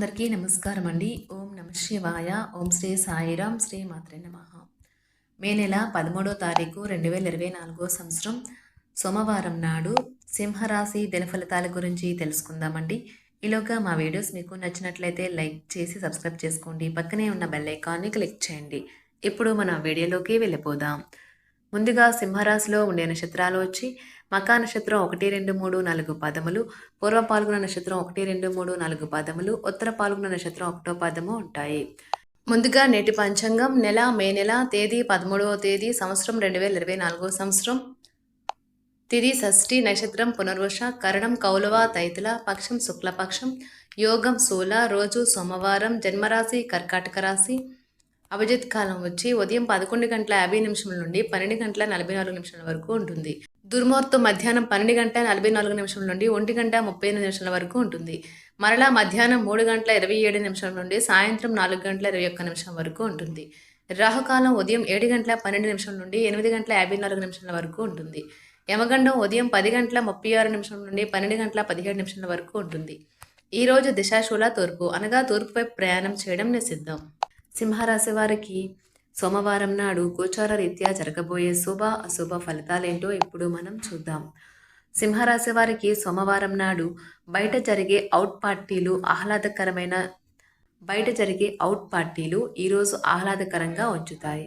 అందరికీ నమస్కారం అండి ఓం నమ శివాయ. ఓం శ్రీ సాయిరామ్ శ్రీ మాత్రే నమ. మే నెల పదమూడో తారీఖు రెండు వేల ఇరవై నాలుగో సంవత్సరం సోమవారం నాడు సింహరాశి దినఫలితాల గురించి తెలుసుకుందామండి. ఈలోగా మా వీడియోస్ మీకు నచ్చినట్లయితే లైక్ చేసి సబ్స్క్రైబ్ చేసుకోండి. పక్కనే ఉన్న బెల్ ఐకాన్ని క్లిక్ చేయండి. ఇప్పుడు మన వీడియోలోకి వెళ్ళిపోదాం. ముందుగా సింహరాశిలో ఉండే నక్షత్రాలు వచ్చి మకా నక్షత్రం ఒకటి రెండు మూడు నాలుగు పదములు పూర్వ పాల్గొన నక్షత్రం ఒకటి రెండు మూడు నాలుగు పదములు ఉత్తర పాల్గొన నక్షత్రం ఒకటో పదము ఉంటాయి. ముందుగా నేటి పంచాంగం నెల మే నెల తేదీ పదమూడవ తేదీ సంవత్సరం రెండు వేల ఇరవై నాలుగో సంవత్సరం. తిది షష్ఠి నక్షత్రం పునర్వశ కరణం కౌలవ తైతుల పక్షం శుక్లపక్షం యోగం శూల రోజు సోమవారం జన్మరాశి కర్కాటక రాశి. అభిజిత్ కాలం వచ్చి ఉదయం పదకొండు గంటల యాభై నిమిషం నుండి పన్నెండు గంటల నలభై నాలుగు నిమిషాల వరకు ఉంటుంది. దుర్ముహూర్తం మధ్యాహ్నం పన్నెండు గంట నలభై నాలుగు నిమిషాల నుండి ఒంటి గంట ముప్పై ఎనిమిది నిమిషాల వరకు ఉంటుంది. మరలా మధ్యాహ్నం మూడు గంటల ఇరవై ఏడు నిమిషాల నుండి సాయంత్రం నాలుగు గంటల ఇరవై ఒక్క నిమిషం వరకు ఉంటుంది. రాహుకాలం ఉదయం ఏడు గంటల పన్నెండు నిమిషం నుండి ఎనిమిది గంటల యాభై నాలుగు నిమిషాల వరకు ఉంటుంది. యమగండం ఉదయం పది గంటల ముప్పై ఆరు నిమిషం నుండి పన్నెండు గంటల పదిహేడు నిమిషాల వరకు ఉంటుంది. ఈ రోజు దిశాశూల తూర్పు అనగా తూర్పుపై ప్రయాణం చేయడం నిషిద్ధం. సింహరాశి వారికి సోమవారం నాడు గోచార రీత్యా జరగబోయే శుభ అశుభ ఫలితాలేంటో ఇప్పుడు మనం చూద్దాం. సింహరాశి వారికి సోమవారం నాడు బయట జరిగే అవుట్ పార్టీలు ఆహ్లాదకరమైన బయట జరిగే అవుట్ పార్టీలు ఈరోజు ఆహ్లాదకరంగా ఉంచుతాయి.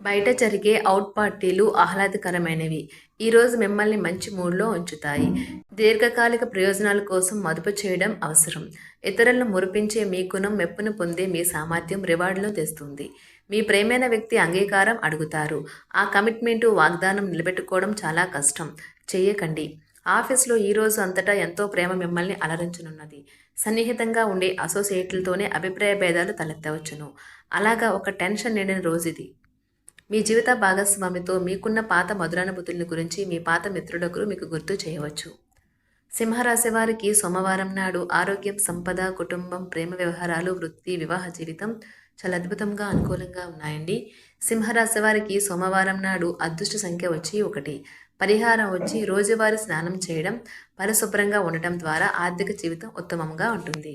బయట జరిగే అవుట్ పార్టీలు ఆహ్లాదకరమైనవి. ఈరోజు మిమ్మల్ని మంచి మూడ్లో ఉంచుతాయి. దీర్ఘకాలిక ప్రయోజనాల కోసం మదుపు చేయడం అవసరం. ఇతరులను మురిపించే మీ గుణం మెప్పును పొందే మీ సామర్థ్యం రివార్డులో తెస్తుంది. మీ ప్రేమైన వ్యక్తి అంగీకారం అడుగుతారు. ఆ కమిట్మెంటు వాగ్దానం నిలబెట్టుకోవడం చాలా కష్టం. చేయకండి ఆఫీస్లో ఈరోజు అంతటా ఎంతో ప్రేమ మిమ్మల్ని అలరించనున్నది. సన్నిహితంగా ఉండే అసోసియేట్లతోనే అభిప్రాయ భేదాలు తలెత్తవచ్చును. అలాగా ఒక టెన్షన్ నిండిన రోజు ఇది. మీ జీవిత భాగస్వామితో మీకున్న పాత మధురానుభూతుల గురించి మీ పాత మిత్రుడొకరు మీకు గుర్తు చేయవచ్చు. సింహరాశి వారికి సోమవారం నాడు ఆరోగ్యం సంపద కుటుంబం ప్రేమ వ్యవహారాలు వృత్తి వివాహ జీవితం చాలా అద్భుతంగా అనుకూలంగా ఉన్నాయండి. సింహరాశి వారికి సోమవారం నాడు అదృష్ట సంఖ్య వచ్చి ఒకటి. పరిహారం వచ్చి రోజువారీ స్నానం చేయడం పరిశుభ్రంగా ఉండటం ద్వారా ఆర్థిక జీవితం ఉత్తమంగా ఉంటుంది.